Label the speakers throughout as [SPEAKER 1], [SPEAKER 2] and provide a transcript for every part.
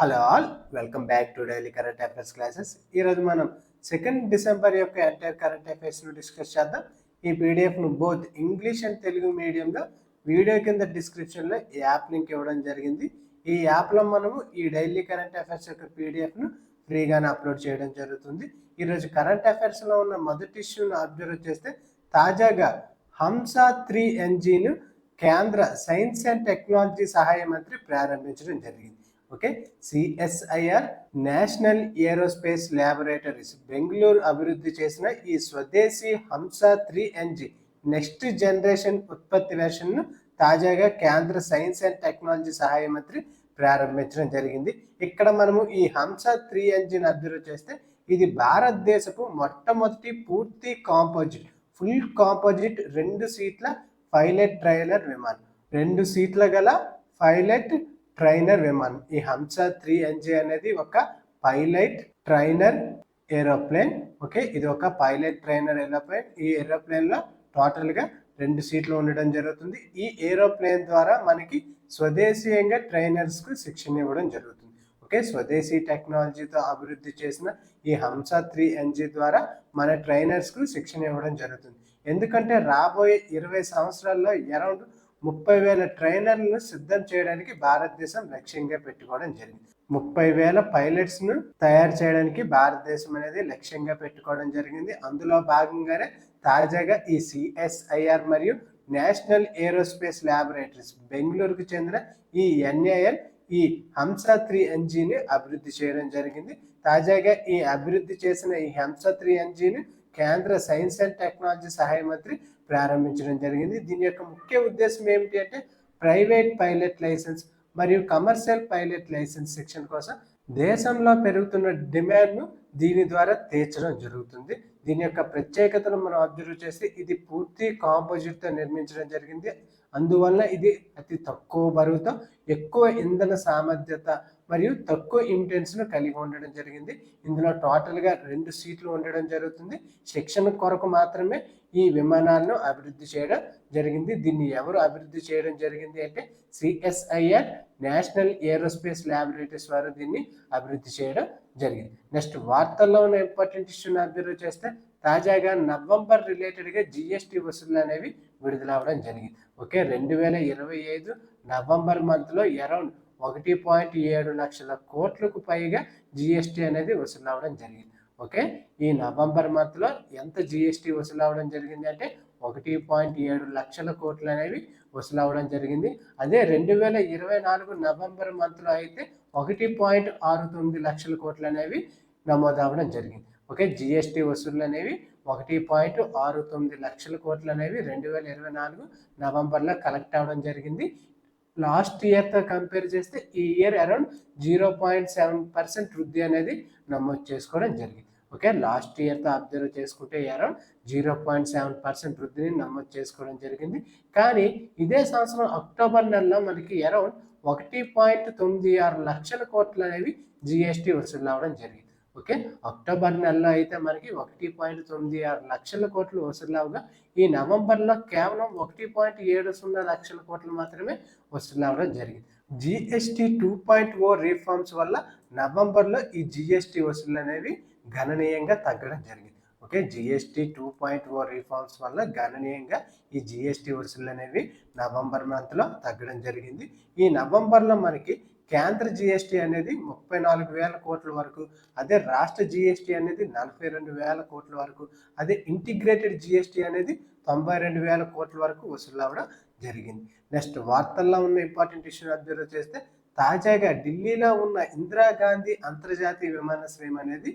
[SPEAKER 1] Hello all welcome back to daily current affairs classes. ఈరోజు మనం second December యొక్క entire current అఫైర్స్ను discuss చేద్దాం. ఈ పీడిఎఫ్ను బోత్ ఇంగ్లీష్ అండ్ తెలుగు మీడియంలో వీడియో కింద డిస్క్రిప్షన్లో ఈ యాప్ లింక్ ఇవ్వడం జరిగింది. ఈ యాప్లో మనము ఈ డైలీ కరెంట్ అఫైర్స్ యొక్క పీడిఎఫ్ను ఫ్రీగానే అప్లోడ్ చేయడం జరుగుతుంది. ఈరోజు కరెంట్ అఫైర్స్లో ఉన్న మొదటి ఇష్యూను అబ్జర్వ్ చేస్తే తాజాగా హంసా త్రీ ఎన్జీను కేంద్ర సైన్స్ అండ్ టెక్నాలజీ సహాయ మంత్రి ప్రారంభించడం జరిగింది. Okay? CSIR National Aerospace Laboratories Bengaluru అభివృద్ధి చేసిన ఈ స్వదేశీ హంస త్రీ ఎన్జి నెక్స్ట్ జనరేషన్ ఉత్పత్తి వెర్షన్ను తాజాగా కేంద్ర సైన్స్ అండ్ టెక్నాలజీ సహాయ మంత్రి ప్రారంభించడం జరిగింది. ఇక్కడ మనము ఈ హంస త్రీ ఎన్జిని అబ్జర్వ్ చేస్తే ఇది భారతదేశపు మొట్టమొదటి పూర్తి కాంపోజిట్ ఫుల్ కాంపోజిట్ రెండు సీట్ల పైలట్ ట్రైలర్ విమానం. రెండు సీట్ల గల పైలట్ ట్రైనర్ విమానం. ఈ హంస త్రీ ఎన్జే అనేది ఒక పైలట్ ట్రైనర్ ఏరోప్లేన్. ఓకే ఇది ఒక పైలట్ ట్రైనర్ ఏరోప్లేన్. ఈ ఏరోప్లేన్లో టోటల్గా రెండు సీట్లు ఉండడం జరుగుతుంది. ఈ ఏరోప్లేన్ ద్వారా మనకి స్వదేశీయంగా ట్రైనర్స్కు శిక్షణ ఇవ్వడం జరుగుతుంది. ఓకే స్వదేశీ టెక్నాలజీతో అభివృద్ధి చేసిన ఈ హంస త్రీ ఎన్జీ ద్వారా మన ట్రైనర్స్కు శిక్షణ ఇవ్వడం జరుగుతుంది. ఎందుకంటే రాబోయే ఇరవై సంవత్సరాల్లో అరౌండ్ ముప్పై వేల ట్రైనర్లను సిద్ధం చేయడానికి భారతదేశం లక్ష్యంగా పెట్టుకోవడం జరిగింది. ముప్పై వేల పైలట్స్ను తయారు చేయడానికి భారతదేశం అనేది లక్ష్యంగా పెట్టుకోవడం జరిగింది. అందులో భాగంగానే తాజాగా ఈ సిఎస్ఐఆర్ మరియు నేషనల్ ఏరోస్పేస్ ల్యాబొరేటరీస్ బెంగళూరుకు చెందిన ఈ ఎన్ఏఎల్ ఈ హంస త్రీ ఎన్జీని అభివృద్ధి చేయడం జరిగింది. తాజాగా ఈ అభివృద్ధి చేసిన ఈ హంస త్రీ ఎన్జీని కేంద్ర సైన్స్ అండ్ టెక్నాలజీ సహాయ మంత్రి ప్రారంభించడం జరిగింది. దీని యొక్క ముఖ్య ఉద్దేశం ఏమిటి అంటే ప్రైవేట్ పైలట్ లైసెన్స్ మరియు కమర్షియల్ పైలట్ లైసెన్స్ శిక్షణ కోసం దేశంలో పెరుగుతున్న డిమాండ్ను దీని ద్వారా తీర్చడం జరుగుతుంది. దీని యొక్క ప్రత్యేకతను మనం అబ్జర్వ్ చేస్తే ఇది పూర్తి కాంపోజిట్తో నిర్మించడం జరిగింది. అందువల్ల ఇది అతి తక్కువ బరువుతో ఎక్కువ ఇంధన సామర్థ్యత మరియు తక్కువ ఇంటెన్స్ను కలిగి ఉండడం జరిగింది. ఇందులో టోటల్గా రెండు సీట్లు ఉండడం జరుగుతుంది. శిక్షణ కొరకు మాత్రమే ఈ విమానాలను అభివృద్ధి చేయడం జరిగింది. దీన్ని ఎవరు అభివృద్ధి చేయడం జరిగింది అంటే సిఎస్ఐఆర్ నేషనల్ ఏరోస్పేస్ ల్యాబొరేటరీస్ వారు దీన్ని అభివృద్ధి చేయడం జరిగింది. నెక్స్ట్ వార్తల్లో ఉన్న ఇంపార్టెంట్ ఇష్యూని అబ్జర్వ్ చేస్తే తాజాగా నవంబర్ రిలేటెడ్గా జిఎస్టీ వసూళ్ళు అనేవి విడుదల అవ్వడం జరిగింది. ఓకే రెండు వేల ఇరవై ఐదు నవంబర్ మంత్లో అరౌండ్ ఒకటి పాయింట్ ఏడు లక్షల కోట్లకు పైగా జిఎస్టీ అనేది వసూలు అవ్వడం జరిగింది. ఓకే? ఈ నవంబర్ మంత్లో ఎంత జిఎస్టీ వసూలు అవ్వడం జరిగింది అంటే ఒకటి పాయింట్ ఏడు లక్షల కోట్లు అనేవి వసూలు అవ్వడం జరిగింది. అదే రెండు వేల ఇరవై నాలుగు నవంబర్ మంత్లో అయితే ఒకటి పాయింట్ ఆరు తొమ్మిది లక్షల కోట్లు అనేవి నమోదు అవ్వడం జరిగింది. ఓకే? జిఎస్టీ వసూళ్ళు అనేవి ఒకటి పాయింట్ ఆరు తొమ్మిది లక్షల కోట్లు అనేవి రెండు వేల ఇరవై నాలుగు నవంబర్లో కలెక్ట్ అవ్వడం జరిగింది. లాస్ట్ ఇయర్తో కంపేర్ చేస్తే ఈ year around zero point seven percent వృద్ధి అనేది నమోదు చేసుకోవడం జరిగింది. ఓకే లాస్ట్ ఇయర్తో అబ్జర్వ్ చేసుకుంటే around zero point seven percent వృద్ధిని నమోదు చేసుకోవడం జరిగింది. కానీ ఇదే సంవత్సరం అక్టోబర్ నెలలో మనకి అరౌండ్ ఒకటి పాయింట్ తొమ్మిది ఆరు లక్షల కోట్లు అనేవి జిఎస్టీ వసూలు అవ్వడం జరిగింది. ఓకే? అక్టోబర్ నెలలో అయితే మనకి ఒకటి పాయింట్ తొమ్మిది ఆరు లక్షల కోట్లు వసూలవగా ఈ నవంబర్లో కేవలం ఒకటి పాయింట్ ఏడు సున్నా లక్షల కోట్లు మాత్రమే వసూలవడం జరిగింది. GST two point O reforms వల్ల నవంబర్లో ఈ జిఎస్టీ వసూలు అనేవి గణనీయంగా తగ్గడం జరిగింది. Okay? GST two point O reforms వల్ల గణనీయంగా ఈ జిఎస్టీ వసూలు అనేవి నవంబర్ మంత్లో తగ్గడం జరిగింది. ఈ నవంబర్లో మనకి కేంద్ర జిఎస్టీ అనేది ముప్పై నాలుగు వేల కోట్ల వరకు అదే రాష్ట్ర జిఎస్టీ అనేది నలభై రెండు వేల కోట్ల వరకు అదే ఇంటిగ్రేటెడ్ జిఎస్టీ అనేది తొంభై రెండు వేల కోట్ల వరకు వసూలు అవ్వడం జరిగింది. నెక్స్ట్ వార్తల్లో ఉన్న ఇంపార్టెంట్ ఇష్యూ అబ్జర్వ్ చేస్తే తాజాగా ఢిల్లీలో ఉన్న ఇందిరాగాంధీ అంతర్జాతీయ విమానాశ్రయం అనేది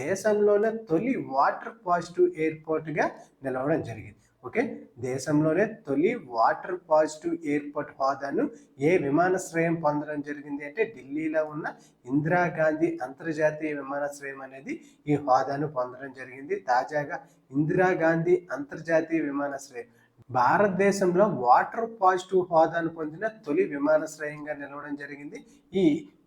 [SPEAKER 1] దేశంలోనే తొలి వాటర్ పాజిటివ్ ఎయిర్పోర్ట్గా నిలవడం జరిగింది. ఓకే? దేశంలోనే తొలి వాటర్ పాజిటివ్ ఎయిర్పోర్ట్ హోదాను ఏ విమానాశ్రయం పొందడం జరిగింది అంటే ఢిల్లీలో ఉన్న ఇందిరాగాంధీ అంతర్జాతీయ విమానాశ్రయం అనేది ఈ హోదాను పొందడం జరిగింది. తాజాగా ఇందిరాగాంధీ అంతర్జాతీయ విమానాశ్రయం భారతదేశంలో వాటర్ పాజిటివ్ హోదాను పొందిన తొలి విమానాశ్రయంగా నిలవడం జరిగింది. ఈ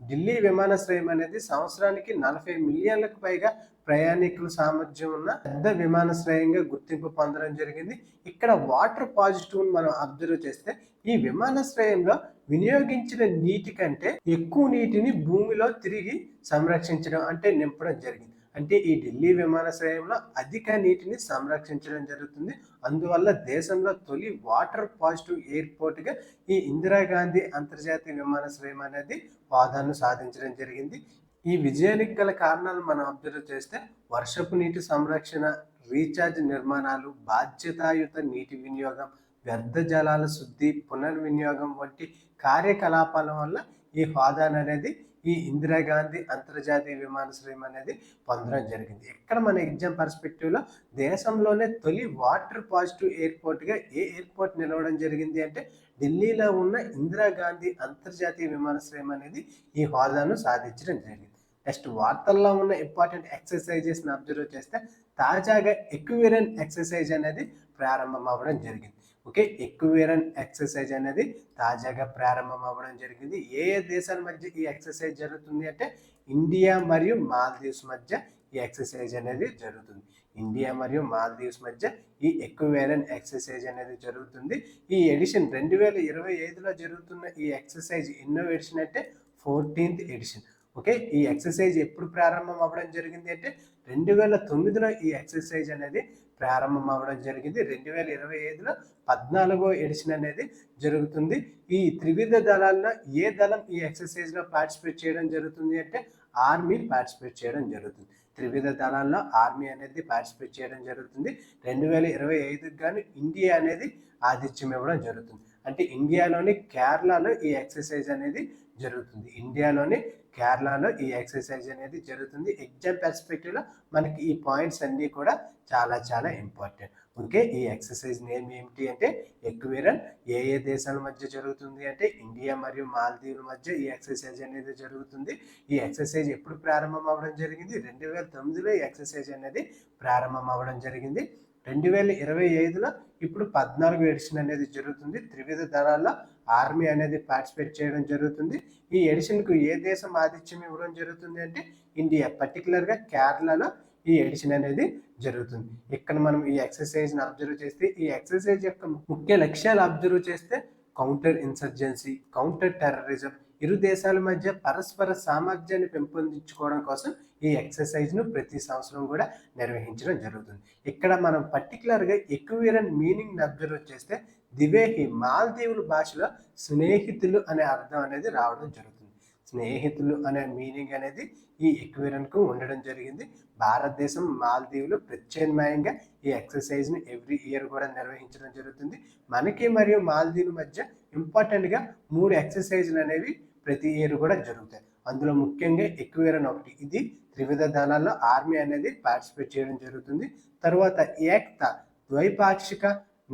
[SPEAKER 1] ఢిల్లీ విమానాశ్రయం అనేది సంవత్సరానికి నలభై మిలియన్లకు పైగా ప్రయాణికుల సామర్థ్యం ఉన్న పెద్ద విమానాశ్రయంగా గుర్తింపు పొందడం జరిగింది. ఇక్కడ వాటర్ పాజిటివ్ను మనం అబ్జర్వ్ చేస్తే ఈ విమానాశ్రయంలో వినియోగించిన నీటి కంటే ఎక్కువ నీటిని భూమిలో తిరిగి సంరక్షించడం అంటే నింపడం జరిగింది. అంటే ఈ ఢిల్లీ విమానాశ్రయంలో అధిక నీటిని సంరక్షించడం జరుగుతుంది. అందువల్ల దేశంలో తొలి వాటర్ పాజిటివ్ ఎయిర్పోర్ట్గా ఈ ఇందిరాగాంధీ అంతర్జాతీయ విమానాశ్రయం అనేది హోదాను సాధించడం జరిగింది. ఈ విజయానికి గల కారణాలు మనం అబ్జర్వ్ చేస్తే వర్షపు నీటి సంరక్షణ రీఛార్జ్ నిర్మాణాలు బాధ్యతాయుత నీటి వినియోగం వ్యర్థ జలాల శుద్ధి పునర్వినియోగం వంటి కార్యకలాపాల వల్ల ఈ హోదాను అనేది ఈ ఇందిరాగాంధీ అంతర్జాతీయ విమానాశ్రయం అనేది పొందడం జరిగింది. ఇక్కడ మన ఎగ్జామ్ పర్స్పెక్టివ్లో దేశంలోనే తొలి వాటర్ పాజిటివ్ ఎయిర్పోర్ట్గా ఏ ఎయిర్పోర్ట్ నిలవడం జరిగింది అంటే ఢిల్లీలో ఉన్న ఇందిరాగాంధీ అంతర్జాతీయ విమానాశ్రయం అనేది ఈ హోదాను సాధించడం జరిగింది. నెక్స్ట్ వార్తల్లో ఉన్న ఇంపార్టెంట్ ఎక్సర్సైజెస్ని అబ్జర్వ్ చేస్తే తాజాగా ఎక్వేరియన్ ఎక్సర్సైజ్ అనేది ప్రారంభం అవ్వడం జరిగింది. ఓకే? ఎక్విరన్ ఎక్సర్సైజ్ అనేది తాజాగా ప్రారంభం అవ్వడం జరిగింది. ఏ ఏ దేశాల మధ్య ఈ ఎక్సర్సైజ్ జరుగుతుంది అంటే ఇండియా మరియు మాల్దీవ్స్ మధ్య ఈ ఎక్సర్సైజ్ అనేది జరుగుతుంది. ఇండియా మరియు మాల్దీవ్స్ మధ్య ఈ ఎక్వివేరన్ ఎక్సర్సైజ్ అనేది జరుగుతుంది. ఈ ఎడిషన్ రెండు వేల ఇరవై ఐదులో జరుగుతున్న ఈ ఎక్సర్సైజ్ ఎన్నో ఎడిషన్ అంటే ఫోర్టీన్త్ ఎడిషన్. ఓకే? ఈ ఎక్సర్సైజ్ ఎప్పుడు ప్రారంభం అవ్వడం జరిగింది అంటే రెండు వేల తొమ్మిదిలో ఈ ఎక్సర్సైజ్ అనేది ప్రారంభం అవ్వడం జరిగింది. రెండు వేల ఇరవై ఐదులో పద్నాలుగో ఎడిషన్ అనేది జరుగుతుంది. ఈ త్రివిధ దళాల్లో ఏ దళం ఈ ఎక్సర్సైజ్లో పార్టిసిపేట్ చేయడం జరుగుతుంది అంటే ఆర్మీ పార్టిసిపేట్ చేయడం జరుగుతుంది. త్రివిధ దళాల్లో ఆర్మీ అనేది పార్టిసిపేట్ చేయడం జరుగుతుంది. రెండు వేల ఇరవై ఐదుకి కానీ ఇండియా అనేది ఆతిథ్యం ఇవ్వడం జరుగుతుంది. అంటే ఇండియాలోని కేరళలో ఈ ఎక్సర్సైజ్ అనేది జరుగుతుంది. ఇండియాలోని కేరళలో ఈ ఎక్సర్సైజ్ అనేది జరుగుతుంది. ఎగ్జామ్ పెర్స్పెక్టివ్లో మనకి ఈ పాయింట్స్ అన్నీ కూడా చాలా చాలా ఇంపార్టెంట్ ఓకే ఈ ఎక్సర్సైజ్ నేమ్ ఏమిటి అంటే ఎక్వేరన్ ఏ ఏ దేశాల మధ్య జరుగుతుంది అంటే ఇండియా మరియు మాల్దీవుల మధ్య ఈ ఎక్సర్సైజ్ అనేది జరుగుతుంది. ఈ ఎక్సర్సైజ్ ఎప్పుడు ప్రారంభం అవ్వడం జరిగింది? రెండు వేల తొమ్మిదిలో ఈ ఎక్సర్సైజ్ అనేది ప్రారంభం అవ్వడం జరిగింది. రెండు వేల ఇరవై ఐదులో ఇప్పుడు పద్నాలుగు ఎడిషన్ అనేది జరుగుతుంది. త్రివిధ దళాల్లో ఆర్మీ అనేది పార్టిసిపేట్ చేయడం జరుగుతుంది. ఈ ఎడిషన్కు ఏ దేశం ఆతిథ్యం ఇవ్వడం జరుగుతుంది అంటే ఇండియా పర్టికులర్గా కేరళలో ఈ ఎడిషన్ అనేది జరుగుతుంది. ఇక్కడ మనం ఈ ఎక్సర్సైజ్ని అబ్జర్వ్ చేస్తే ఈ ఎక్సర్సైజ్ యొక్క ముఖ్య లక్ష్యాలు అబ్జర్వ్ చేస్తే కౌంటర్ ఇన్సర్జెన్సీ కౌంటర్ టెర్రరిజం ఇరు దేశాల మధ్య పరస్పర సామర్థ్యాన్ని పెంపొందించుకోవడం కోసం ఈ ఎక్సర్సైజ్ను ప్రతి సంవత్సరం కూడా నిర్వహించడం జరుగుతుంది. ఇక్కడ మనం పర్టికులర్గా ఎక్విరన్ మీనింగ్ని అబ్జర్వ్ చేస్తే దివేహి మాల్దీవుల భాషలో స్నేహితులు అనే అర్థం అనేది రావడం జరుగుతుంది. స్నేహితులు అనే మీనింగ్ అనేది ఈ ఎక్విరన్కు ఉండడం జరిగింది. భారతదేశం మాల్దీవులు ప్రత్యామ్నాయంగా ఈ ఎక్సర్సైజ్ని ఎవ్రీ ఇయర్ కూడా నిర్వహించడం జరుగుతుంది. మనకి మరియు మాల్దీవుల మధ్య ఇంపార్టెంట్గా మూడు ఎక్సర్సైజ్లు అనేవి ప్రతి ఇయర్ కూడా జరుగుతాయి. అందులో ముఖ్యంగా ఎక్వేరన్ ఒకటి. ఇది త్రివిధ దళాల్లో ఆర్మీ అనేది పార్టిసిపేట్ చేయడం జరుగుతుంది. తర్వాత ఏక్త ద్వైపాక్షిక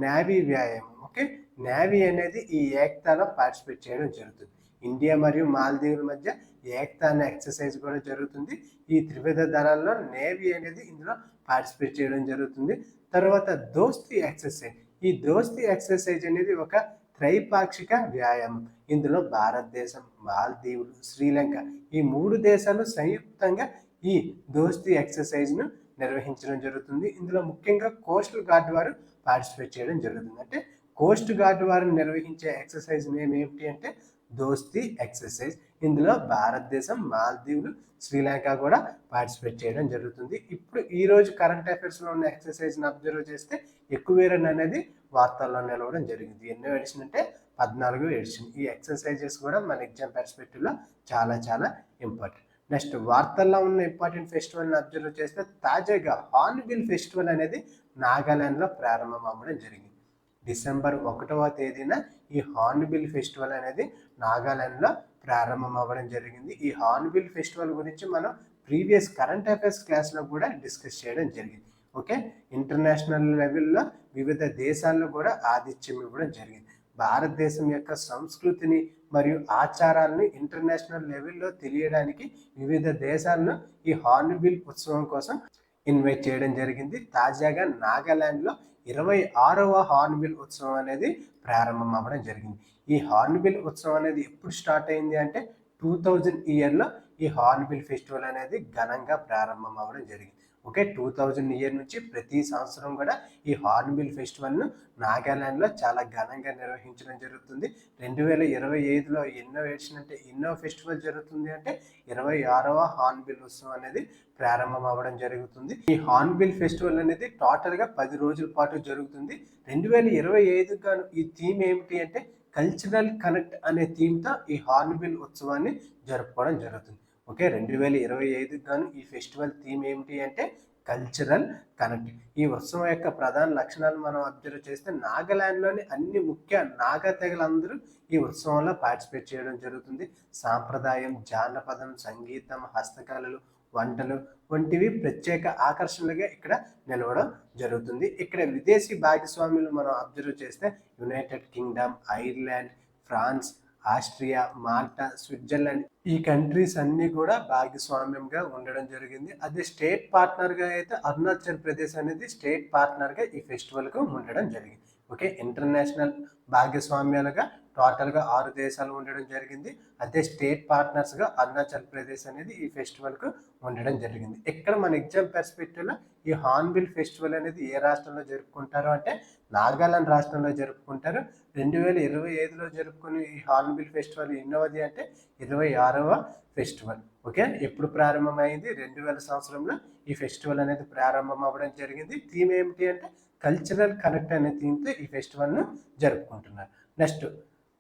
[SPEAKER 1] నావీ వ్యాయామం. ఓకే? నేవీ అనేది ఈ ఏక్తాలో పార్టిసిపేట్ చేయడం జరుగుతుంది. ఇండియా మరియు మాల్దీవుల మధ్య ఏక్తా అనే ఎక్సర్సైజ్ కూడా జరుగుతుంది. ఈ త్రివిధ దళాల్లో నేవీ అనేది ఇందులో పార్టిసిపేట్ చేయడం జరుగుతుంది. తర్వాత దోస్తి ఎక్సర్సైజ్. ఈ దోస్తి ఎక్సర్సైజ్ అనేది ఒక త్రైపాక్షిక వ్యాయామం. ఇందులో భారతదేశం మాల్దీవులు శ్రీలంక ఈ మూడు దేశాలు సంయుక్తంగా ఈ దోస్తి ఎక్సర్సైజ్ను నిర్వహించడం జరుగుతుంది. ఇందులో ముఖ్యంగా కోస్టల్ గార్డ్ వారు పార్టిసిపేట్ చేయడం జరుగుతుంది. అంటే కోస్ట్ గార్డ్ వారిని నిర్వహించే ఎక్సర్సైజ్ నేమ్ ఏమిటి అంటే దోస్తి ఎక్సర్సైజ్. ఇందులో భారతదేశం మాల్దీవులు శ్రీలంక కూడా పార్టిసిపేట్ చేయడం జరుగుతుంది. ఇప్పుడు ఈ రోజు కరెంట్ అఫైర్స్లో ఉన్న ఎక్సర్సైజ్ని అబ్జర్వ్ చేస్తే ఎక్కువేరన్ అనేది వార్తల్లో నిలవడం జరిగింది. ఎన్నో ఎడిషన్ అంటే పద్నాలుగు ఎడిషన్. ఈ ఎక్సర్సైజెస్ కూడా మన ఎగ్జామ్ పర్స్పెక్టివ్లో చాలా చాలా ఇంపార్టెంట్. నెక్స్ట్ వార్తల్లో ఉన్న ఇంపార్టెంట్ ఫెస్టివల్ని అబ్జర్వ్ చేస్తే తాజాగా హార్న్బిల్ ఫెస్టివల్ అనేది నాగాలాండ్లో ప్రారంభం అవ్వడం జరిగింది. డిసెంబర్ ఒకటవ తేదీన ఈ హార్న్బిల్ ఫెస్టివల్ అనేది నాగాలాండ్లో ప్రారంభం అవ్వడం జరిగింది. ఈ హార్న్బిల్ ఫెస్టివల్ గురించి మనం ప్రీవియస్ కరెంట్ అఫైర్స్ క్లాస్లో కూడా డిస్కస్ చేయడం జరిగింది. ఓకే? ఇంటర్నేషనల్ లెవెల్లో వివిధ దేశాల్లో కూడా ఆతిథ్యం ఇవ్వడం జరిగింది. భారతదేశం యొక్క సంస్కృతిని మరియు ఆచారాలను ఇంటర్నేషనల్ లెవెల్లో తెలియడానికి వివిధ దేశాలను ఈ హార్న్బిల్ ఉత్సవం కోసం ఇన్వైట్ చేయడం జరిగింది. తాజాగా నాగాలాండ్లో ఇరవై ఆరవ హార్న్బిల్ ఉత్సవం అనేది ప్రారంభం అవ్వడం జరిగింది. ఈ హార్న్బిల్ ఉత్సవం అనేది ఎప్పుడు స్టార్ట్ అయింది అంటే టూ థౌజండ్ ఇయర్లో ఈ హార్న్బిల్ ఫెస్టివల్ అనేది ఘనంగా ప్రారంభం అవ్వడం జరిగింది. ఓకే టూ థౌజండ్ ఇయర్ నుంచి ప్రతి సంవత్సరం కూడా ఈ హార్న్బిల్ ఫెస్టివల్ను నాగాలాండ్లో చాలా ఘనంగా నిర్వహించడం జరుగుతుంది. రెండు వేల ఇరవై ఐదులో ఎన్నో అంటే ఎన్నో ఫెస్టివల్ జరుగుతుంది అంటే ఇరవై ఆరవ హార్న్బిల్ ఉత్సవం అనేది ప్రారంభం అవ్వడం జరుగుతుంది. ఈ హార్న్బిల్ ఫెస్టివల్ అనేది టోటల్గా పది రోజుల పాటు జరుగుతుంది. రెండు వేల ఇరవై ఐదు గాను ఈ థీమ్ ఏమిటి అంటే కల్చరల్ కనెక్ట్ అనే థీమ్తో ఈ హార్న్బిల్ ఉత్సవాన్ని జరుపుకోవడం జరుగుతుంది. ఓకే రెండు వేల ఇరవై ఐదుకి గాను ఈ ఫెస్టివల్ థీమ్ ఏమిటి అంటే కల్చరల్ కనెక్ట్. ఈ ఉత్సవం యొక్క ప్రధాన లక్షణాలు మనం అబ్జర్వ్ చేస్తే నాగాలాండ్లోని అన్ని ముఖ్య నాగా తెగలందరూ ఈ ఉత్సవంలో పార్టిసిపేట్ చేయడం జరుగుతుంది. సాంప్రదాయం జానపదం సంగీతం హస్తకళలు వంటలు వంటివి ప్రత్యేక ఆకర్షణలుగా ఇక్కడ నిలవడం జరుగుతుంది. ఇక్కడ విదేశీ భాగస్వాములు మనం అబ్జర్వ్ చేస్తే United Kingdom Ireland France Austria Malta Switzerland ఈ కంట్రీస్ అన్ని కూడా భాగస్వామ్యంగా ఉండడం జరిగింది. అదే స్టేట్ పార్ట్నర్గా అయితే అరుణాచల్ ప్రదేశ్ అనేది స్టేట్ పార్ట్నర్గా ఈ ఫెస్టివల్కు ఉండడం జరిగింది. ఓకే ఇంటర్నేషనల్ భాగస్వామ్యాలుగా టోటల్గా ఆరు దేశాలు ఉండడం జరిగింది. అదే స్టేట్ పార్ట్నర్స్గా అరుణాచల్ ప్రదేశ్ అనేది ఈ ఫెస్టివల్కు ఉండడం జరిగింది. ఇక్కడ మన ఎగ్జామ్ పర్స్పెక్టివ్లో ఈ హార్న్బిల్ ఫెస్టివల్ అనేది ఏ రాష్ట్రంలో జరుపుకుంటారు అంటే నాగాలాండ్ రాష్ట్రంలో జరుపుకుంటారు. రెండు వేల ఇరవై ఐదులో జరుపుకునే ఈ హార్న్బిల్ ఫెస్టివల్ ఎన్నోది అంటే ఇరవై ఆరవ ఫెస్టివల్. ఓకే? ఎప్పుడు ప్రారంభమైంది? రెండు వేల సంవత్సరంలో ఈ ఫెస్టివల్ అనేది ప్రారంభం అవ్వడం జరిగింది. థీమ్ ఏమిటి అంటే కల్చరల్ కనెక్ట్ అనే థీమ్తో ఈ ఫెస్టివల్ను జరుపుకుంటున్నారు. నెక్స్ట్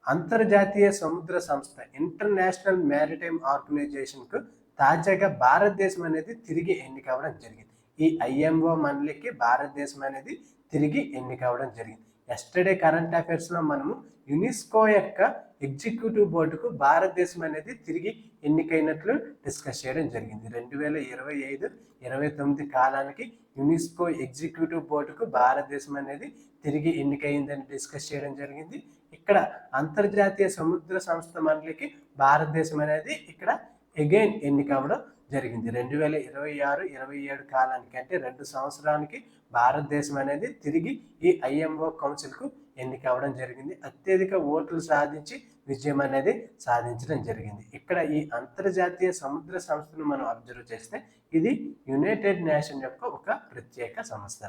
[SPEAKER 1] అంతర్జాతీయ సముద్ర సంస్థ ఇంటర్నేషనల్ మ్యారిటైమ్ ఆర్గనైజేషన్కు తాజాగా భారతదేశం అనేది తిరిగి ఎన్నికవడం జరిగింది. ఈ ఐఎంఓ మండలికి భారతదేశం అనేది తిరిగి ఎన్నికవడం జరిగింది. ఎస్టర్డే కరెంట్ అఫైర్స్లో మనము యునెస్కో యొక్క ఎగ్జిక్యూటివ్ బోర్డుకు భారతదేశం అనేది తిరిగి ఎన్నికైనట్లు డిస్కస్ చేయడం జరిగింది. రెండు వేల ఇరవై ఐదు ఇరవై తొమ్మిది కాలానికి యునెస్కో ఎగ్జిక్యూటివ్ బోర్డుకు భారతదేశం అనేది తిరిగి ఎన్నికైందని డిస్కస్ చేయడం జరిగింది. ఇక్కడ అంతర్జాతీయ సముద్ర సంస్థ మండలికి భారతదేశం అనేది ఇక్కడ ఎగైన్ ఎన్నిక అవ్వడం జరిగింది. రెండు వేల ఇరవై ఆరు ఇరవై ఏడు కాలానికి అంటే రెండు సంవత్సరానికి భారతదేశం అనేది తిరిగి ఈ ఐఎంఓ కౌన్సిల్కు ఎన్నిక అవ్వడం జరిగింది. అత్యధిక ఓట్లు సాధించి విజయం అనేది సాధించడం జరిగింది. ఇక్కడ ఈ అంతర్జాతీయ సముద్ర సంస్థను మనం అబ్జర్వ్ చేస్తే ఇది యునైటెడ్ నేషన్ యొక్క ఒక ప్రత్యేక సంస్థ.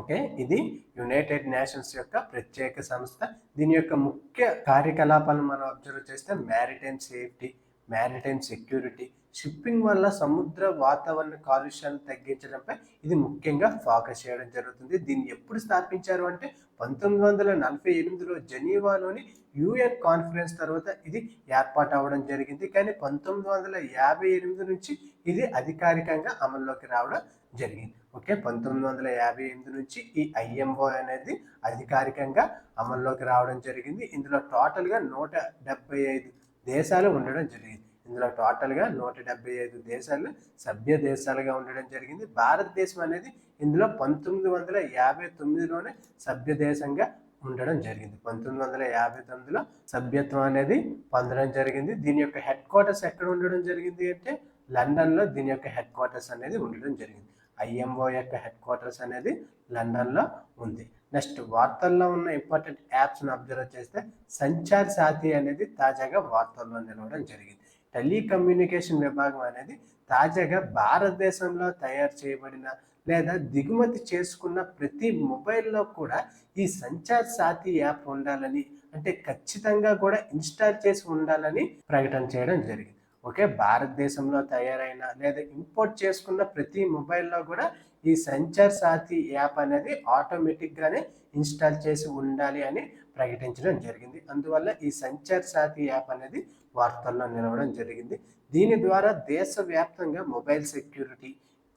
[SPEAKER 1] ఓకే? ఇది యునైటెడ్ నేషన్స్ యొక్క ప్రత్యేక సంస్థ. దీని యొక్క ముఖ్య కార్యకలాపాలను మనం అబ్జర్వ్ చేస్తే maritime safety maritime security shipping వల్ల సముద్ర వాతావరణ కాలుష్యాన్ని తగ్గించడంపై ఇది ముఖ్యంగా ఫోకస్ చేయడం జరుగుతుంది. దీన్ని ఎప్పుడు స్థాపించారు అంటే పంతొమ్మిది వందల నలభై ఎనిమిదిలో జెనీవాలోని యుఎన్ కాన్ఫరెన్స్ తర్వాత ఇది ఏర్పాటు అవ్వడం జరిగింది. కానీ పంతొమ్మిది వందల యాభై ఎనిమిది నుంచి ఇది అధికారికంగా అమల్లోకి రావడం జరిగింది. ఓకే పంతొమ్మిది వందల యాభై ఎనిమిది నుంచి ఈ ఐఎంఓ అనేది అధికారికంగా అమల్లోకి రావడం జరిగింది. ఇందులో టోటల్గా నూట డెబ్బై ఐదు దేశాలు ఉండడం జరిగింది. ఇందులో టోటల్గా నూట డెబ్బై ఐదు దేశాలు సభ్య దేశాలుగా ఉండడం జరిగింది. భారతదేశం అనేది ఇందులో పంతొమ్మిది వందల యాభై తొమ్మిదిలోనే సభ్య దేశంగా ఉండడం జరిగింది. పంతొమ్మిది వందల యాభై తొమ్మిదిలో సభ్యత్వం అనేది పొందడం జరిగింది. దీని యొక్క హెడ్ క్వార్టర్స్ ఎక్కడ ఉండడం జరిగింది అంటే లండన్లో దీని యొక్క హెడ్ క్వార్టర్స్ అనేది ఉండడం జరిగింది. ఐఎంఓ యొక్క హెడ్ క్వార్టర్స్ అనేది లండన్లో ఉంది. నెక్స్ట్ వార్తల్లో ఉన్న ఇంపార్టెంట్ యాప్స్ను అబ్జర్వ్ చేస్తే సంచార్ సాథి అనేది తాజాగా వార్తల్లో నిలవడం జరిగింది. టెలికమ్యూనికేషన్ విభాగం అనేది తాజాగా భారతదేశంలో తయారు చేయబడిన లేదా దిగుమతి చేసుకున్న ప్రతి మొబైల్లో కూడా ఈ సంచార్ సాథి యాప్ ఉండాలని అంటే ఖచ్చితంగా కూడా ఇన్స్టాల్ చేసి ఉండాలని ప్రకటన చేయడం జరిగింది. ఓకే భారతదేశంలో తయారైన లేదా ఇంపోర్ట్ చేసుకున్న ప్రతి మొబైల్లో కూడా ఈ సంచార్ సాథి యాప్ అనేది ఆటోమేటిక్గానే ఇన్స్టాల్ చేసి ఉండాలి అని ప్రకటించడం జరిగింది. అందువల్ల ఈ సంచార్ సాథి యాప్ అనేది వార్తల్లో నిలవడం జరిగింది. దీని ద్వారా దేశవ్యాప్తంగా మొబైల్ సెక్యూరిటీ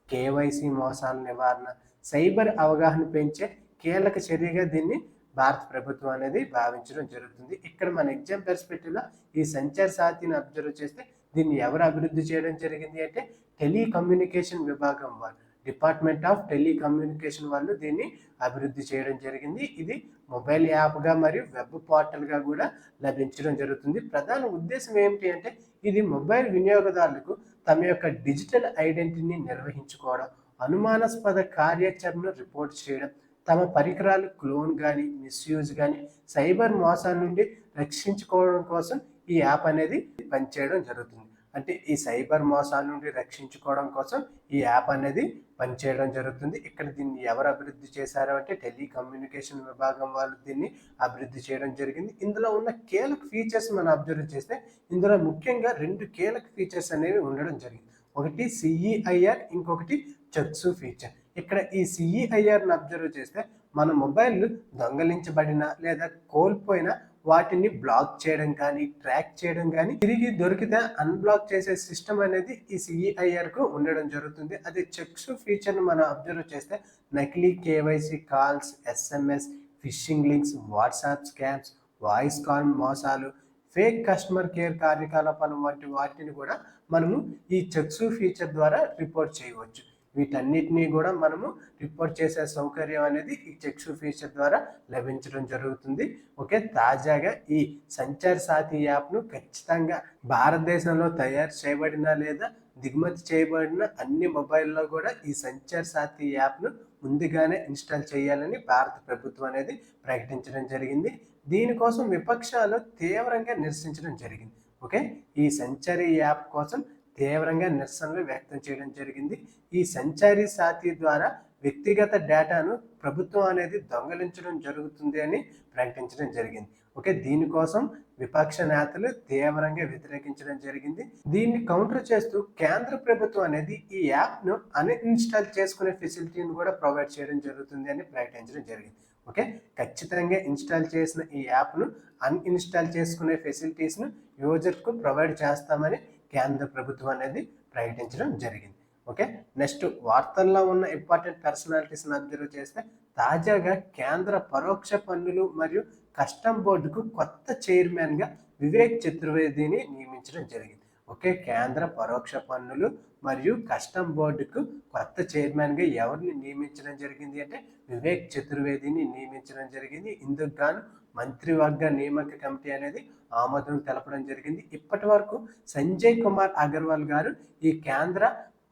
[SPEAKER 1] కేవైసీ మోసాల నివారణ సైబర్ అవగాహన పెంచే కీలక చర్యగా దీన్ని భారత ప్రభుత్వం అనేది భావించడం జరుగుతుంది. ఇక్కడ మన ఎగ్జామ్ పెర్స్పెక్టివ్లో ఈ సంచార్ సాథిని అబ్జర్వ్ చేస్తే దీన్ని ఎవరు అభివృద్ధి చేయడం జరిగింది అంటే టెలికమ్యూనికేషన్ విభాగం వాళ్ళు. డిపార్ట్మెంట్ ఆఫ్ టెలికమ్యూనికేషన్ వాళ్ళు దీన్ని అభివృద్ధి చేయడం జరిగింది. ఇది మొబైల్ యాప్గా మరియు వెబ్ పోర్టల్గా కూడా లభించడం జరుగుతుంది. ప్రధాన ఉద్దేశం ఏమిటి అంటే ఇది మొబైల్ వినియోగదారులకు తమ యొక్క డిజిటల్ ఐడెంటిటీని నిర్వహించుకోవడం అనుమానాస్పద కార్యాచరణను రిపోర్ట్ చేయడం తమ పరికరాలు క్లోన్ కానీ మిస్యూజ్ కానీ సైబర్ మోసాల నుండి రక్షించుకోవడం కోసం ఈ యాప్ అనేది పనిచేయడం జరుగుతుంది. అంటే ఈ సైబర్ మోసాల నుండి రక్షించుకోవడం కోసం ఈ యాప్ అనేది పనిచేయడం జరుగుతుంది. ఇక్కడ దీన్ని ఎవరు అభివృద్ధి చేశారు అంటే టెలికమ్యూనికేషన్ విభాగం వాళ్ళు దీన్ని అభివృద్ధి చేయడం జరిగింది. ఇందులో ఉన్న కీలక ఫీచర్స్ మనం అబ్జర్వ్ చేస్తే ఇందులో ముఖ్యంగా రెండు కీలక ఫీచర్స్ అనేవి ఉండడం జరిగింది. ఒకటి సిఈఐఆర్ ఇంకొకటి చక్సు ఫీచర్ ఇక్కడ ఈ సిఈఐఆర్ని అబ్జర్వ్ చేస్తే మన మొబైల్ దొంగలించబడిన లేదా కోల్పోయిన వాటిని బ్లాక్ చేయడం కానీ ట్రాక్ చేయడం కానీ తిరిగి దొరికితే అన్బ్లాక్ చేసే సిస్టమ్ అనేది ఈ సిఈఐఆర్కు ఉండడం జరుగుతుంది. అది చెక్స్ ఫీచర్ను మనం అబ్జర్వ్ చేస్తే నకిలీ KYC calls SMS phishing links WhatsApp scams voice call మోసాలు ఫేక్ కస్టమర్ కేర్ కార్యకలాపాలు వంటి వాటిని కూడా మనము ఈ చెక్స్ ఫీచర్ ద్వారా రిపోర్ట్ చేయవచ్చు. వీటన్నిటినీ కూడా మనము రిపోర్ట్ చేసే సౌకర్యం అనేది ఈ చెక్స్ ఫీచర్ ద్వారా లభించడం జరుగుతుంది. ఓకే తాజాగా ఈ సంచార్ సాథి యాప్ను ఖచ్చితంగా భారతదేశంలో తయారు చేయబడిన లేదా దిగుమతి చేయబడిన అన్ని మొబైల్లో కూడా ఈ సంచార్ సాథి యాప్ను ముందుగానే ఇన్స్టాల్ చేయాలని భారత ప్రభుత్వం అనేది ప్రకటించడం జరిగింది. దీనికోసం విపక్షాలు తీవ్రంగా నిరసించడం జరిగింది. ఓకే ఈ సంచారీ యాప్ కోసం తీవ్రంగా నిరసనలు వ్యక్తం చేయడం జరిగింది. ఈ సంచారీ సాతి ద్వారా వ్యక్తిగత డేటాను ప్రభుత్వం అనేది దొంగలించడం జరుగుతుంది అని ప్రకటించడం జరిగింది. ఓకే దీనికోసం విపక్ష నేతలు తీవ్రంగా వ్యతిరేకించడం జరిగింది. దీన్ని కౌంటర్ చేస్తూ కేంద్ర ప్రభుత్వం అనేది ఈ యాప్ను అన్ఇన్స్టాల్ చేసుకునే ఫెసిలిటీని కూడా ప్రొవైడ్ చేయడం జరుగుతుంది అని ప్రకటించడం జరిగింది. ఓకే ఖచ్చితంగా ఇన్స్టాల్ చేసిన ఈ యాప్ను అన్ఇన్స్టాల్ చేసుకునే ఫెసిలిటీస్ను యూజర్కు ప్రొవైడ్ చేస్తామని కేంద్ర ప్రభుత్వం అనేది ప్రకటించడం జరిగింది. ఓకే? నెక్స్ట్ వార్తల్లో ఉన్న ఇంపార్టెంట్ పర్సనాలిటీస్ని అబ్జర్వ్ చేస్తే తాజాగా కేంద్ర పరోక్ష పన్నులు మరియు కస్టమ్ బోర్డుకు కొత్త చైర్మన్గా వివేక్ చతుర్వేదిని నియమించడం జరిగింది. ఓకే? కేంద్ర పరోక్ష పన్నులు మరియు కస్టమ్ బోర్డుకు కొత్త చైర్మన్గా ఎవరిని నియమించడం జరిగింది అంటే వివేక్ చతుర్వేదిని నియమించడం జరిగింది. ఇందుకు గాను మంత్రివర్గ నియామక కమిటీ అనేది ఆమోదం తెలపడం జరిగింది. ఇప్పటి వరకు సంజయ్ కుమార్ అగర్వాల్ గారు ఈ కేంద్ర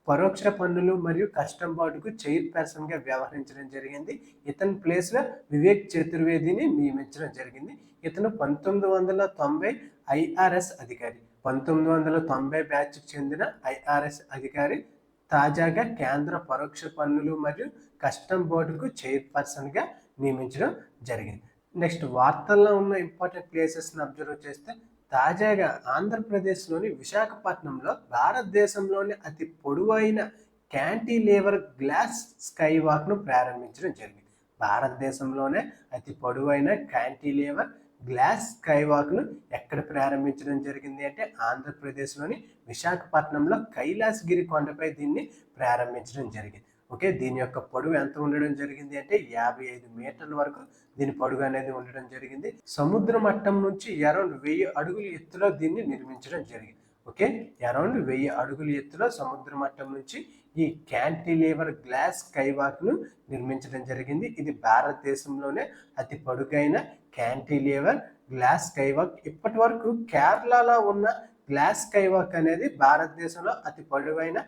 [SPEAKER 1] పరోక్ష పన్నులు మరియు కస్టమ్ బోర్డుకు చైర్పర్సన్గా వ్యవహరించడం జరిగింది. ఇతని ప్లేస్లో వివేక్ చతుర్వేదిని నియమించడం జరిగింది. ఇతను పంతొమ్మిది వందల తొంభై ఐఆర్ఎస్ అధికారి. పంతొమ్మిది వందల తొంభై బ్యాచ్కి చెందిన ఐఆర్ఎస్ అధికారి తాజాగా కేంద్ర పరోక్ష పన్నులు మరియు కస్టమ్ బోర్డుకు చైర్పర్సన్గా నియమించడం జరిగింది. నెక్స్ట్ వార్తల్లో ఉన్న ఇంపార్టెంట్ ప్లేసెస్ని అబ్జర్వ్ చేస్తే తాజాగా ఆంధ్రప్రదేశ్లోని విశాఖపట్నంలో భారతదేశంలోని అతి పొడవైన క్యాంటీలేవర్ గ్లాస్ స్కై వాక్ను ప్రారంభించడం జరిగింది. భారతదేశంలోనే అతి పొడవైన క్యాంటీలేవర్ గ్లాస్ స్కై వాక్ను ఎక్కడ ప్రారంభించడం జరిగింది అంటే ఆంధ్రప్రదేశ్లోని విశాఖపట్నంలో కైలాసగిరి కొండపై దీన్ని ప్రారంభించడం జరిగింది. ఓకే? దీని యొక్క పొడవు ఎంత ఉండడం జరిగింది అంటే యాభై ఐదు మీటర్ల వరకు దీని పొడుగు అనేది ఉండడం జరిగింది. సముద్ర మట్టం నుంచి అరౌండ్ వెయ్యి అడుగుల ఎత్తులో దీన్ని నిర్మించడం జరిగింది. ఓకే? అరౌండ్ వెయ్యి అడుగుల ఎత్తులో సముద్ర మట్టం నుంచి ఈ క్యాంటిలేవర్ గ్లాస్ కైవాక్ను నిర్మించడం జరిగింది. ఇది భారతదేశంలోనే అతి పొడుగైన క్యాంటిలేవర్ గ్లాస్ కైవాక్ ఇప్పటి వరకు కేరళలో ఉన్న గ్లాస్ కైవాక్ అనేది భారతదేశంలో అతి పొడవైన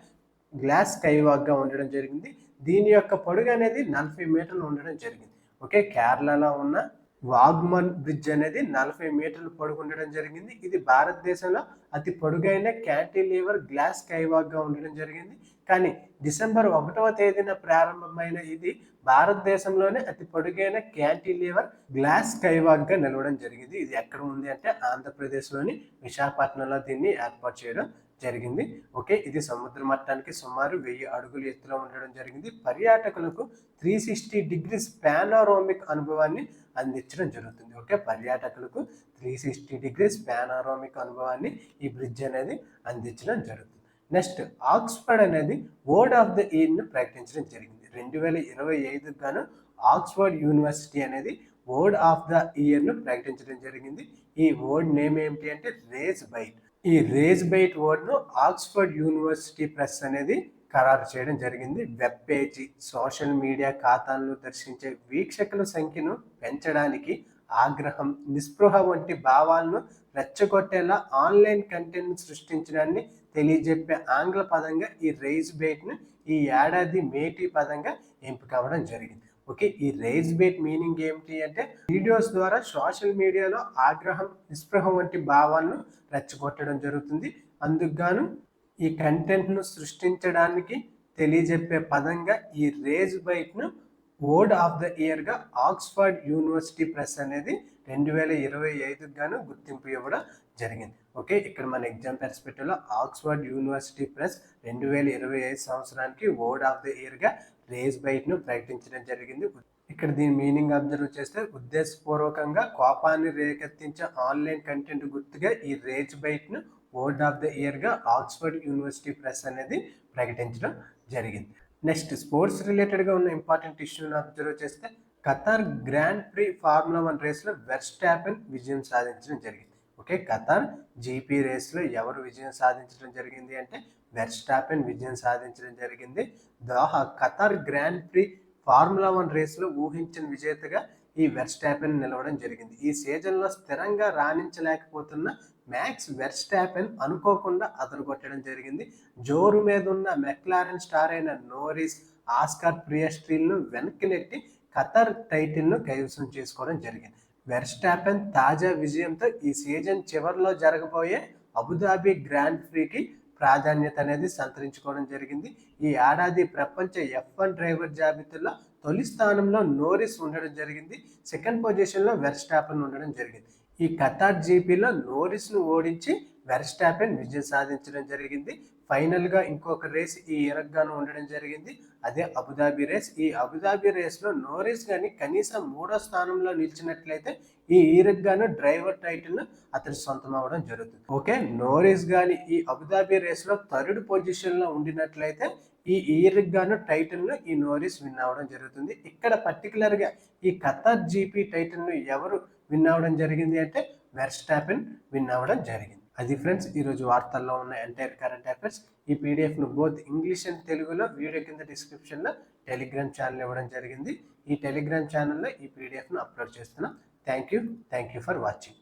[SPEAKER 1] గ్లాస్ కైవాక్గా ఉండడం జరిగింది. దీని యొక్క పొడుగు అనేది నలభై మీటర్లు ఉండడం జరిగింది. ఓకే? కేరళలో ఉన్న వాగ్మన్ బ్రిడ్జ్ అనేది నలభై మీటర్లు పొడుగు ఉండడం జరిగింది. ఇది భారతదేశంలో అతి పొడుగైన క్యాంటిలీవర్ గ్లాస్ కైవాగ్గా ఉండడం జరిగింది. కానీ డిసెంబర్ ఒకటవ తేదీన ప్రారంభమైన ఇది భారతదేశంలోనే అతి పొడుగైన క్యాంటిలీవర్ గ్లాస్ కైవాగ్గా నిలవడం జరిగింది. ఇది ఎక్కడ ఉంది అంటే ఆంధ్రప్రదేశ్లోని విశాఖపట్నంలో దీన్ని ఏర్పాటు చేయడం జరిగింది. ఓకే ఇది సముద్ర మట్టానికి సుమారు వెయ్యి అడుగులు ఎత్తులో ఉండడం జరిగింది. పర్యాటకులకు త్రీ సిక్స్టీ డిగ్రీస్ పానారోమిక్ అనుభవాన్ని అందించడం జరుగుతుంది. ఓకే పర్యాటకులకు త్రీ సిక్స్టీ డిగ్రీస్ పానారోమిక్ అనుభవాన్ని ఈ బ్రిడ్జ్ అనేది అందించడం జరుగుతుంది. నెక్స్ట్ ఆక్స్ఫర్డ్ అనేది వర్డ్ ఆఫ్ ద ఇయర్ను ప్రకటించడం జరిగింది. రెండు వేల ఇరవై ఐదుకు గాను ఆక్స్ఫర్డ్ యూనివర్సిటీ అనేది వర్డ్ ఆఫ్ ద ఇయర్ను ప్రకటించడం జరిగింది. ఈ వర్డ్ నేమ్ ఏమిటి అంటే రేస్ బైట్. ఈ రేజ్ బైట్ వర్డ్ను ఆక్స్ఫర్డ్ యూనివర్సిటీ ప్రెస్ అనేది ఖరారు చేయడం జరిగింది. వెబ్ పేజీ సోషల్ మీడియా ఖాతాలను దర్శించే వీక్షకుల సంఖ్యను పెంచడానికి ఆగ్రహం నిస్పృహ వంటి భావాలను రెచ్చగొట్టేలా ఆన్లైన్ కంటెంట్ సృష్టించడాన్ని తెలియజెప్పే ఆంగ్ల పదంగా ఈ రైజ్ బేట్ను ఈ ఏడాది మేటి పదంగా ఎంపిక అవ్వడం జరిగింది. ఓకే ఈ రైజ్ బేట్ మీనింగ్ ఏమిటి అంటే వీడియోస్ ద్వారా సోషల్ మీడియాలో ఆగ్రహం నిస్పృహం వంటి భావాలను రెచ్చగొట్టడం జరుగుతుంది. అందుకు గాను ఈ కంటెంట్ను సృష్టించడానికి తెలియజెప్పే పదంగా ఈ రేజ్ బైట్ను వర్డ్ ఆఫ్ ద ఇయర్గా ఆక్స్ఫర్డ్ యూనివర్సిటీ ప్రెస్ అనేది రెండు వేల ఇరవై ఐదుకు గాను గుర్తింపు ఇవ్వడం జరిగింది. ఓకే ఇక్కడ మన ఎగ్జామ్ పెర్స్పెక్టివ్లో ఆక్స్ఫర్డ్ యూనివర్సిటీ ప్రెస్ రెండు వేల ఇరవై ఐదు సంవత్సరానికి వర్డ్ ఆఫ్ ద ఇయర్గా రేజ్ బైట్ను ప్రకటించడం జరిగింది. ఇక్కడ దీని మీనింగ్ అబ్జర్వ్ చేస్తే ఉద్దేశపూర్వకంగా కోపాన్ని రేకెత్తించే ఆన్లైన్ కంటెంట్ గుర్తుగా ఈ రేజ్ బైట్ను వర్డ్ ఆఫ్ ద ఇయర్గా ఆక్స్ఫర్డ్ యూనివర్సిటీ ప్రెస్ అనేది ప్రకటించడం జరిగింది. నెక్స్ట్ స్పోర్ట్స్ రిలేటెడ్గా ఉన్న ఇంపార్టెంట్ ఇష్యూని అబ్జర్వ్ చేస్తే Qatar grand prix formula one రేస్లో వెర్స్టాపెన్ విజయం సాధించడం జరిగింది. ఓకే ఖతార్ జీపీ రేస్లో ఎవరు విజయం సాధించడం జరిగింది అంటే వెర్స్టాపెన్ విజయం సాధించడం జరిగింది. Doha Qatar grand prix formula one రేస్లో ఊహించిన విజేతగా ఈ వెర్స్టాపెన్ నిలవడం జరిగింది. ఈ సీజన్లో స్థిరంగా రాణించలేకపోతున్న మ్యాక్స్ వెర్స్టాపెన్ అనుకోకుండా అదరగొట్టడం జరిగింది. జోరు మీద ఉన్న మెక్లారెన్ స్టార్ అయిన నోరిస్ ఆస్కార్ ప్రియస్ట్రీల్ను వెనక్కి నెట్టి ఖతర్ టైటిల్ను కైవసం చేసుకోవడం జరిగింది. వెర్స్టాపెన్ తాజా విజయంతో ఈ సీజన్ చివరిలో జరగబోయే అబుదాబి గ్రాండ్ ప్రీకి ప్రాధాన్యత అనేది సంతరించుకోవడం జరిగింది. ఈ ఏడాది ప్రపంచ ఎఫ్ వన్ డ్రైవర్ జాబితాలో తొలి స్థానంలో నోరిస్ ఉండడం జరిగింది. సెకండ్ పొజిషన్లో వెర్స్టాపన్ ఉండడం జరిగింది. ఈ కతార్ జీపీలో నోరిస్ను ఓడించి వెర్స్టాపెన్ విజయం సాధించడం జరిగింది. ఫైనల్గా ఇంకొక రేస్ ఈ ఇరగ్గాను ఉండడం జరిగింది. అదే అబుదాబి రేస్. ఈ అబుదాబి రేస్లో నోరిస్ కానీ కనీసం మూడో స్థానంలో నిలిచినట్లయితే ఈ ఈరగ్గాను డ్రైవర్ టైటిల్ను అతను సొంతం అవ్వడం జరుగుతుంది. ఓకే నోరిస్ కానీ ఈ అబుదాబి రేస్లో థర్డ్ పొజిషన్లో ఉండినట్లయితే ఈ ఈరగ్గాను టైటిల్ను ఈ నోరిస్ విన్ అవ్వడం జరుగుతుంది. ఇక్కడ పర్టికులర్గా ఈ ఖతార్ జీపీ టైటిల్ను ఎవరు విన్ అవ్వడం జరిగింది అంటే వెర్స్టాపెన్ విన్ అవ్వడం జరిగింది. అది ఫ్రెండ్స్ ఈరోజు వార్తల్లో ఉన్న ఎంటైర్ కరెంట్ అఫైర్స్ ఈ పీడిఎఫ్ను బోత్ ఇంగ్లీష్ అండ్ తెలుగులో వీడియో కింద డిస్క్రిప్షన్లో టెలిగ్రామ్ ఛానల్ ఇవ్వడం జరిగింది. ఈ టెలిగ్రామ్ ఛానల్లో ఈ పీడిఎఫ్ను అప్లోడ్ చేస్తున్నాం. Thank you thank you for watching